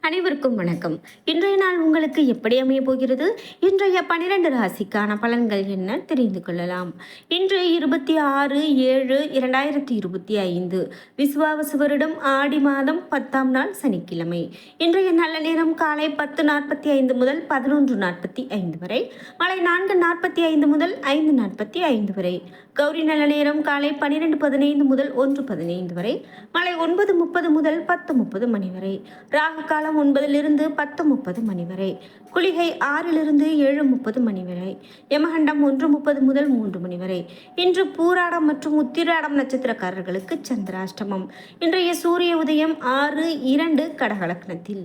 அனைவருக்கும் வணக்கம். இன்றைய நாள் உங்களுக்கு எப்படி அமைய போகிறது? இன்றைய பனிரெண்டு ராசிக்கான பலன்கள் என்ன? தெரிந்து கொள்ளலாம். இன்று இருபத்தி ஆறு ஏழு இரண்டாயிரத்தி இருபத்தி ஐந்து. விசுவாவசு வருடம் ஆடி மாதம் பத்தாம் நாள் சனிக்கிழமை. இன்றைய நல்ல நேரம் காலை பத்து நாற்பத்தி ஐந்து முதல் பதினொன்று நாற்பத்தி ஐந்து வரை. மாலை நான்கு நாற்பத்தி ஐந்து முதல் ஐந்து நாற்பத்தி ஐந்து வரை. கௌரி நல்ல நேரம் காலை பனிரெண்டு பதினைந்து முதல் ஒன்று பதினைந்து வரை. மாலை ஒன்பது முப்பது முதல் பத்து முப்பது மணி வரை. ராகு காலம் ஒன்பதிலிருந்து பத்து முப்பது மணி வரை. குளிகை ஆறிலிருந்து ஏழு முப்பது மணி வரை. யமகண்டம் ஒன்று முப்பது முதல் மூன்று மணி வரை. இன்று பூராடம் மற்றும் உத்திராடம் நட்சத்திரக்காரர்களுக்கு சந்திராஷ்டமம். இன்றைய சூரிய உதயம் ஆறு இரண்டு கடகலக்னத்தில்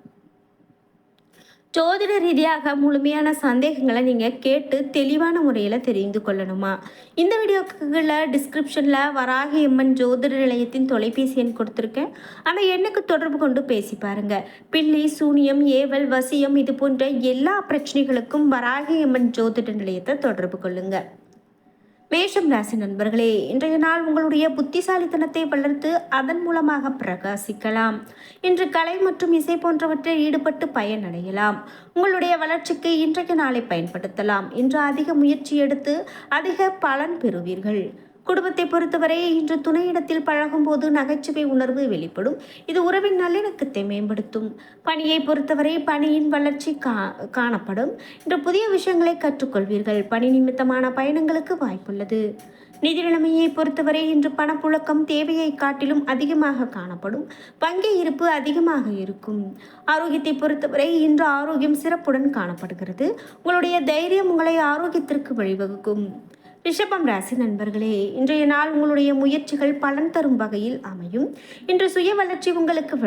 ஜோதிட ரீதியாக முழுமையான சந்தேகங்களை நீங்கள் கேட்டு தெளிவான முறையில் தெரிந்து கொள்ளணுமா? இந்த வீடியோக்குள்ள டிஸ்கிரிப்ஷனில் வராகி எம்மன் ஜோதிட நிலையத்தின் தொலைபேசி எண் கொடுத்துருக்கேன். அந்த எண்ணுக்கு தொடர்பு கொண்டு பேசி பாருங்கள் பில்லி சூனியம் ஏவல் வசியம் இது போன்ற எல்லா பிரச்சனைகளுக்கும் வராகி எம்மன் ஜோதிட நிலையத்தை தொடர்பு கொள்ளுங்கள் மேஷம் ராசி நண்பர்களே இன்றைய நாள் உங்களுடைய புத்திசாலித்தனத்தை வளர்த்து அதன் மூலமாக பிரகாசிக்கலாம். இன்று கலை மற்றும் இசை போன்றவற்றில் ஈடுபட்டு பயனடையலாம் உங்களுடைய வளர்ச்சிக்கு இன்றைய நாளை பயன்படுத்தலாம். இன்று அதிக முயற்சி எடுத்து அதிக பலன் பெறுவீர்கள். குடும்பத்தை பொறுத்தவரை இன்று துணையிடத்தில் பழகும்போது நகைச்சுவை உணர்வு வெளிப்படும். இது உறவின் நல்லிணக்கத்தை மேம்படுத்தும். பணியை பொறுத்தவரை பணியின் வளர்ச்சி கா காணப்படும். இன்று புதிய விஷயங்களை கற்றுக்கொள்வீர்கள். பணி நிமித்தமான பயணங்களுக்கு வாய்ப்புள்ளது. நிதி நிலைமையை பொறுத்தவரை இன்று பணப்புழக்கம் தேவையை காட்டிலும் அதிகமாக காணப்படும். வங்கி இருப்பு அதிகமாக இருக்கும். ஆரோக்கியத்தை பொறுத்தவரை இன்று ஆரோக்கியம் சிறப்புடன் காணப்படுகிறது. உங்களுடைய தைரியம் உங்களை ஆரோக்கியத்திற்கு வழிவகுக்கும். ரிஷபம் ராசி நண்பர்களே இன்றைய நாள் உங்களுடைய முயற்சிகள் பலன் தரும் வகையில் அமையும். இன்று சுய வளர்ச்சி உங்களுக்கு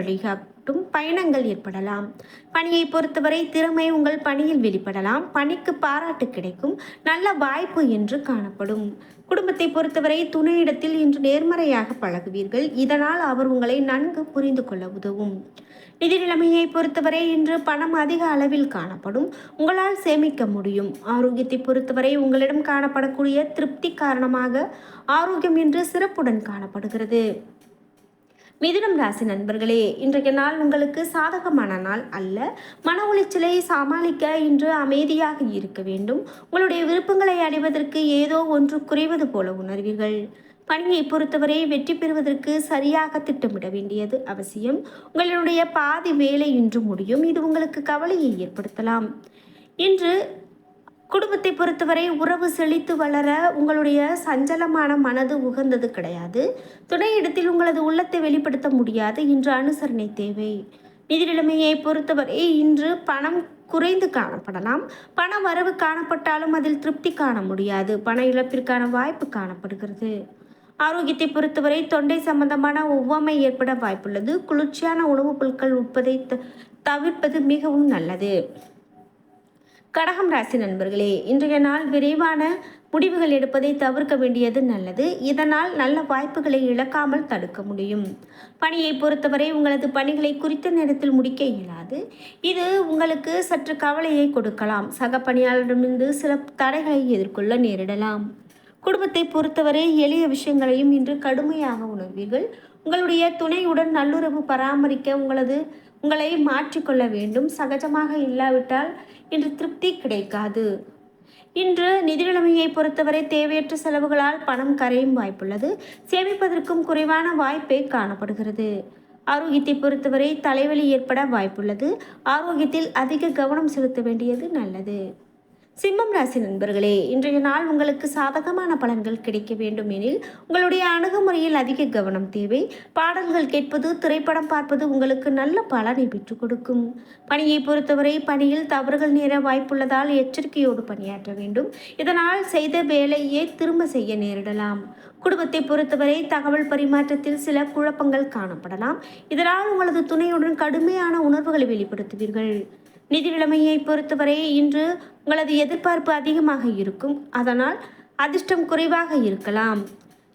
மட்டும் பயணங்கள் ஏற்படலாம். பணியை பொறுத்தவரை திறமை உங்கள் பணியில் வெளிப்படலாம். பணிக்கு பாராட்டு கிடைக்கும். நல்ல வாய்ப்பு என்று காணப்படும். குடும்பத்தை பொறுத்தவரை துணையிடத்தில் இன்று நேர்மறையாக பழகுவீர்கள். இதனால் அவர் உங்களை நன்கு புரிந்து கொள்ள உதவும். நிதி நிலைமையை பொறுத்தவரை இன்று பணம் அதிக அளவில் காணப்படும். உங்களால் சேமிக்க முடியும். ஆரோக்கியத்தை பொறுத்தவரை உங்களிடம் காணப்படக்கூடிய திருப்தி காரணமாக ஆரோக்கியம் இன்று சிறப்புடன் காணப்படுகிறது. மிதுனம் ராசி நண்பர்களே இன்றைய நாள் உங்களுக்கு சாதகமான நாள் அல்ல. மன உளைச்சலை சமாளிக்க இன்று அமைதியாக இருக்க வேண்டும். உங்களுடைய விருப்பங்களை அடைவதற்கு ஏதோ ஒன்று குறைவது போல உணர்வீர்கள். பணியை பொறுத்தவரை வெற்றி பெறுவதற்கு சரியாக திட்டமிட வேண்டியது அவசியம். உங்களுடைய பாதி வேலை இன்று முடியும். இது உங்களுக்கு கவலையை ஏற்படுத்தலாம். இன்று குடும்பத்தை பொறுத்தவரை உறவு செழித்து வளர உங்களுடைய சஞ்சலமான மனது உகந்தது கிடையாது. துணையிடத்தில் உங்களது உள்ளத்தை வெளிப்படுத்த முடியாது. இன்று அனுசரணை தேவை. நிதி நிலைமையை பொறுத்தவரை இன்று பணம் குறைந்து காணப்படலாம். பண வரவு காணப்பட்டாலும் அதில் திருப்தி காண முடியாது. பண இழப்பிற்கான வாய்ப்பு காணப்படுகிறது. ஆரோக்கியத்தை பொறுத்தவரை தொண்டை சம்பந்தமான ஒவ்வாமை ஏற்பட வாய்ப்புள்ளது. குளிர்ச்சியான உணவுப் பொருட்கள் உட்பதை தவிர்ப்பது மிகவும் நல்லது. கடகம் ராசி நண்பர்களே இன்றைய நாள் விரைவான முடிவுகள் எடுப்பதை தவிர்க்க வேண்டியது நல்லது. இதனால் நல்ல வாய்ப்புகளை இழக்காமல் தடுக்க முடியும். பணியை பொறுத்தவரை உங்களது பணிகளை குறித்த நேரத்தில் முடிக்க இயலாது. இது உங்களுக்கு சற்று கவலையை கொடுக்கலாம். சக பணியாளரிடமிருந்து சில தடைகளை எதிர்கொள்ள நேரிடலாம். குடும்பத்தை பொறுத்தவரை எளிய விஷயங்களையும் இன்று கடுமையாக உணர்வீர்கள். உங்களுடைய துணையுடன் நல்லுறவு பராமரிக்க உங்களது உங்களை மாற்றிக்கொள்ள வேண்டும். சகஜமாக இல்லாவிட்டால் இன்று திருப்தி கிடைக்காது. இன்று நிதி நிலைமையை பொறுத்தவரை தேவையற்ற செலவுகளால் பணம் கரையும் வாய்ப்புள்ளது. சேமிப்பதற்கும் குறைவான வாய்ப்பே காணப்படுகிறது. ஆரோக்கியத்தை பொறுத்தவரை தலைவலி ஏற்பட வாய்ப்புள்ளது. ஆரோக்கியத்தில் அதிக கவனம் செலுத்த வேண்டியது நல்லது. சிம்மம் ராசி நண்பர்களே இன்றைய நாள் உங்களுக்கு சாதகமான பலன்கள் கிடைக்க வேண்டும் எனில் உங்களுடைய அணுகுமுறையில் அதிக கவனம் தேவை. பாடல்கள் கேட்பது திரைப்படம் பார்ப்பது உங்களுக்கு நல்ல பலனை பெற்றுக் கொடுக்கும். பணியை பொறுத்தவரை பணியில் தவறுகள் நேர வாய்ப்புள்ளதால் எச்சரிக்கையோடு பணியாற்ற வேண்டும். இதனால் செய்த வேலையே திரும்ப செய்ய நேரிடலாம். குடும்பத்தை பொறுத்தவரை தகவல் பரிமாற்றத்தில் சில குழப்பங்கள் காணப்படலாம். இதனால் உங்களது துணையுடன் கடுமையான உணர்வுகளை வெளிப்படுத்துவீர்கள். நிதி நிலைமையை பொறுத்தவரை இன்று உங்களது எதிர்பார்ப்பு அதிகமாக இருக்கும். அதனால் அதிர்ஷ்டம் குறைவாக இருக்கலாம்.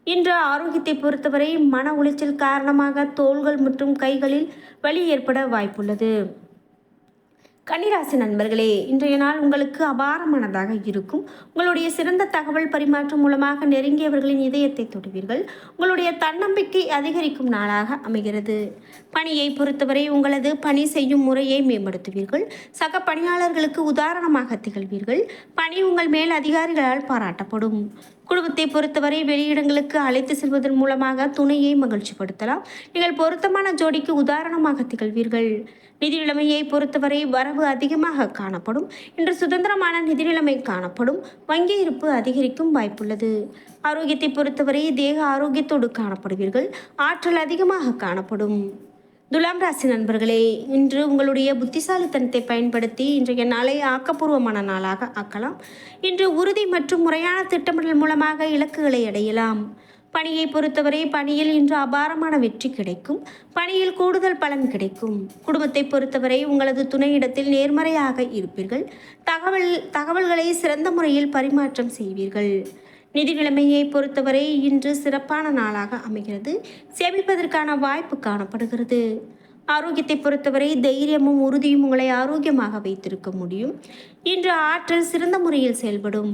இன்று ஆரோக்கியத்தை பொறுத்தவரை மன உளைச்சல் காரணமாக தோள்கள் மற்றும் கைகளில் வலி ஏற்பட வாய்ப்புள்ளது. கன்னிராசி நண்பர்களே இன்றைய நாள் உங்களுக்கு அபாரமானதாக இருக்கும். உங்களுடைய சிறந்த தகவல் பரிமாற்றம் மூலமாக நெருங்கியவர்களின் இதயத்தை தொடுவீர்கள். உங்களுடைய தன்னம்பிக்கை அதிகரிக்கும் நாளாக அமைகிறது. பணியை பொறுத்தவரை உங்களது பணி செய்யும் முறையை மேம்படுத்துவீர்கள். சக பணியாளர்களுக்கு உதாரணமாக திகழ்வீர்கள். பணி உங்கள் மேல் அதிகாரிகளால் பாராட்டப்படும். குடும்பத்தை பொறுத்தவரை வெளியிடங்களுக்கு அழைத்து செல்வதன் மூலமாக துணையை மகிழ்ச்சிப்படுத்தலாம். நீங்கள் பொருத்தமான ஜோடிக்கு உதாரணமாக திகழ்வீர்கள். நிதி நிலைமையை பொறுத்தவரை வரவு அதிகமாக காணப்படும். இன்று சுதந்திரமான நிதி நிலைமை காணப்படும். வங்கி இருப்பு அதிகரிக்கும் வாய்ப்புள்ளது. ஆரோக்கியத்தை பொறுத்தவரை தேக ஆரோக்கியத்தோடு காணப்படுவீர்கள். ஆற்றல் அதிகமாக காணப்படும். துலாம் ராசி நண்பர்களே இன்று உங்களுடைய புத்திசாலித்தனத்தை பயன்படுத்தி இன்றைய நாளை ஆக்கப்பூர்வமான நாளாக ஆக்கலாம். இன்று உறுதி மற்றும் முறையான திட்டமிடல் மூலமாக இலக்குகளை அடையலாம். பணியை பொறுத்தவரை பணியில் இன்று அபாரமான வெற்றி கிடைக்கும். பணியில் கூடுதல் பலன் கிடைக்கும். குடும்பத்தை பொறுத்தவரை உங்களது துணையிடத்தில் நேர்மறையாக இருப்பீர்கள். தகவல் தகவல்களை சிறந்த முறையில் பரிமாற்றம் செய்வீர்கள். நிதி நிலைமையை பொறுத்தவரை இன்று சிறப்பான நாளாக அமைகிறது. சேமிப்பதற்கான வாய்ப்பு காணப்படுகிறது. ஆரோக்கியத்தை பொறுத்தவரை தைரியமும் உறுதியும் உங்களை ஆரோக்கியமாக வைத்திருக்க முடியும். இன்று ஆற்றல் சிறந்த முறையில் செயல்படும்.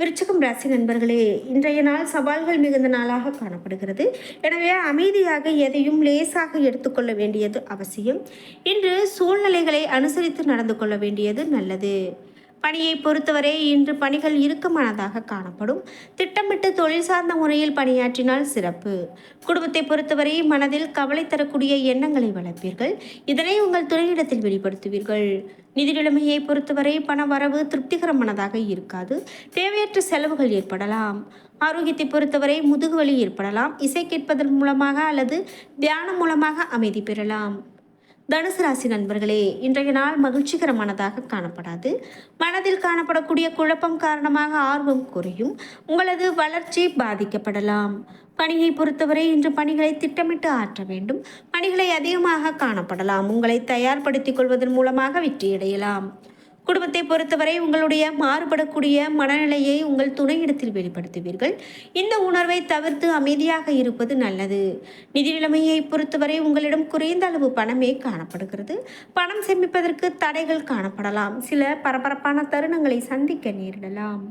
விருச்சகம் ராசி நண்பர்களே இன்றைய நாள் சவால்கள் மிகுந்த நாளாக காணப்படுகிறது. எனவே அமைதியாக எதையும் லேசாக எடுத்துக்கொள்ள வேண்டியது அவசியம். இன்று சூழ்நிலைகளை அனுசரித்து நடந்து கொள்ள வேண்டியது நல்லது. பணியை பொறுத்தவரை இன்று பணிகள் இறுக்கமானதாக காணப்படும். திட்டமிட்டு தொழில் சார்ந்த முறையில் பணியாற்றினால் சிறப்பு. குடும்பத்தை பொறுத்தவரை மனதில் கவலை தரக்கூடிய எண்ணங்களை வளர்ப்பீர்கள். இதனை உங்கள் துறையிடத்தில் வெளிப்படுத்துவீர்கள். நிதி நிலைமையை பொறுத்தவரை பண வரவு திருப்திகரமானதாக இருக்காது. தேவையற்ற செலவுகள் ஏற்படலாம். ஆரோக்கியத்தை பொறுத்தவரை முதுகுவலி ஏற்படலாம். இசை கேட்பதன் மூலமாக அல்லது தியானம் மூலமாக அமைதி பெறலாம். தனுசு ராசி நண்பர்களே இன்றைய நாள் மகிழ்ச்சிகரமானதாக காணப்படாது. மனதில் காணப்படக்கூடிய குழப்பம் காரணமாக ஆர்வம் குறையும். உங்களது வளர்ச்சி பாதிக்கப்படலாம். பணியை பொறுத்தவரை இன்று பணிகளை திட்டமிட்டு ஆற்ற வேண்டும். பணிகளை அதிகமாக காணப்படலாம். உங்களை தயார்படுத்திக் கொள்வதன் மூலமாக வெற்றியடையலாம். குடும்பத்தை பொறுத்தவரை உங்களுடைய மாறுபடக்கூடிய மனநிலையை உங்கள் துணையிடத்தில் வெளிப்படுத்துவீர்கள். இந்த உணர்வை தவிர்த்து அமைதியாக இருப்பது நல்லது. நிதி நிலைமையை பொறுத்தவரை உங்களிடம் குறைந்த அளவு பணமே காணப்படுகிறது. பணம் சேமிப்பதற்கு தடைகள் காணப்படலாம். சில பரபரப்பான தருணங்களை சந்திக்க நேரிடலாம்.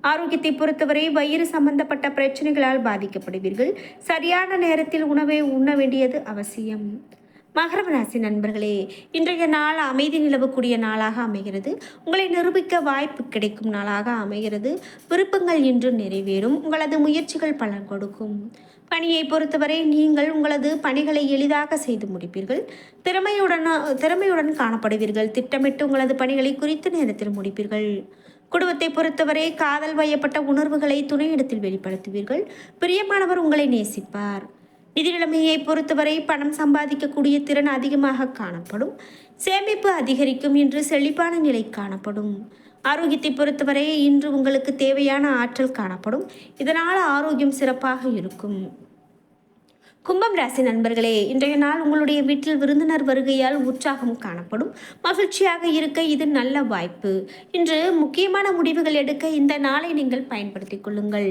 ஆரோக்கியத்தை பொறுத்தவரை வயிறு சம்பந்தப்பட்ட பிரச்சனைகளால் பாதிக்கப்படுவீர்கள். சரியான நேரத்தில் உணவை உண்ண வேண்டியது அவசியம். மகரம் ராசி நண்பர்களே இன்றைய நாள் அமைதி நிலவக்கூடிய நாளாக அமைகிறது. உங்களை நிரூபிக்க வாய்ப்பு கிடைக்கும் நாளாக அமைகிறது. விருப்பங்கள் இன்று நிறைவேறும். உங்களது முயற்சிகள் பலன் கொடுக்கும். பணியை பொறுத்தவரை நீங்கள் உங்களது பணிகளை எளிதாக செய்து முடிப்பீர்கள். திறமையுடன் திறமையுடன் காணப்படுவீர்கள். திட்டமிட்டு உங்களது பணிகளை குறித்த நேரத்தில் முடிப்பீர்கள். குடும்பத்தை பொறுத்தவரை காதல் வயப்பட்ட உணர்வுகளை துணையிடத்தில் வெளிப்படுத்துவீர்கள். பிரியமானவர் உங்களை நேசிப்பார். நிதி நிலைமையை பொறுத்தவரை பணம் சம்பாதிக்கக்கூடிய திறன் அதிகமாக காணப்படும். சேமிப்பு அதிகரிக்கும் இன்று செழிப்பான நிலை காணப்படும். ஆரோக்கியத்தை பொறுத்தவரை இன்று உங்களுக்கு தேவையான ஆற்றல் காணப்படும். இதனால் ஆரோக்கியம் சிறப்பாக இருக்கும். கும்பம் ராசி நண்பர்களே இன்றைய நாள் உங்களுடைய வீட்டில் விருந்தினர் வருகையால் உற்சாகம் காணப்படும். மகிழ்ச்சியாக இருக்க இது நல்ல வாய்ப்பு. இன்று முக்கியமான முடிவுகள் எடுக்க இந்த நாளை நீங்கள் பயன்படுத்திக் கொள்ளுங்கள்.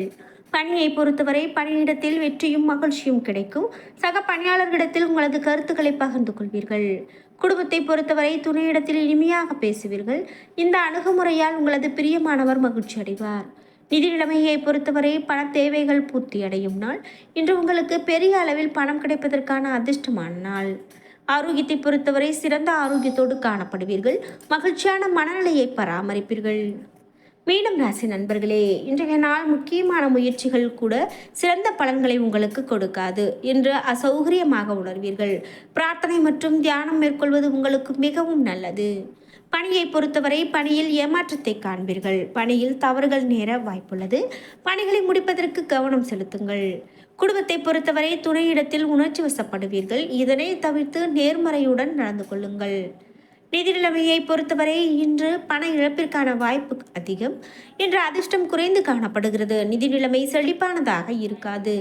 பணியை பொறுத்தவரை பணியிடத்தில் வெற்றியும் மகிழ்ச்சியும் கிடைக்கும். சக பணியாளர்களிடத்தில் உங்களது கருத்துக்களை பகிர்ந்து கொள்வீர்கள். குடும்பத்தை பொறுத்தவரை துணையிடத்தில் இனிமையாக பேசுவீர்கள். இந்த அணுகுமுறையால் உங்களது பிரியமானவர் மகிழ்ச்சி அடைவார். நிதி நிலைமையை பொறுத்தவரை பண தேவைகள் பூர்த்தி அடையும் நாள். இன்று உங்களுக்கு பெரிய அளவில் பணம் கிடைப்பதற்கான அதிர்ஷ்டமான நாள். ஆரோக்கியத்தை பொறுத்தவரை சிறந்த ஆரோக்கியத்தோடு காணப்படுவீர்கள். மகிழ்ச்சியான மனநிலையை பராமரிப்பீர்கள். மீனம் ராசி நண்பர்களே இன்றைய நாள் முக்கியமான முயற்சிகள் கூட சிறந்த பலன்களை உங்களுக்கு கொடுக்காது என்று அசௌகரியமாக உணர்வீர்கள். பிரார்த்தனை மற்றும் தியானம் மேற்கொள்வது உங்களுக்கு மிகவும் நல்லது. பணியை பொறுத்தவரை பணியில் ஏமாற்றத்தை காண்பீர்கள். பணியில் தவறுகள் நேர வாய்ப்புள்ளது. பணிகளை முடிப்பதற்கு கவனம் செலுத்துங்கள். குடும்பத்தை பொறுத்தவரை துணையிடத்தில் உணர்ச்சி வசப்படுவீர்கள். இதனை தவிர்த்து நேர்மறையுடன் நடந்து கொள்ளுங்கள். நிதி நிலைமையை பொறுத்தவரை இன்று பண இழப்பிற்கான வாய்ப்பு அதிகம். இன்று அதிர்ஷ்டம் குறைந்து காணப்படுகிறது. நிதி நிலைமை செழிப்பானதாக இருக்காது.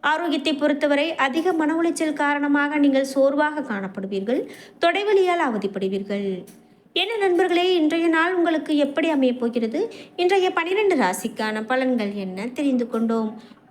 ஆரோக்கியத்தை பொறுத்தவரை அதிக மன உளைச்சல் காரணமாக நீங்கள் சோர்வாக காணப்படுவீர்கள். தொடைவலியால் அவதிப்படுவீர்கள். என்ன நண்பர்களே இன்றைய நாள் உங்களுக்கு எப்படி அமையப் போகிறது? இன்றைய பனிரெண்டு ராசிக்கான பலன்கள் என்ன தெரிந்து கொண்டோம்.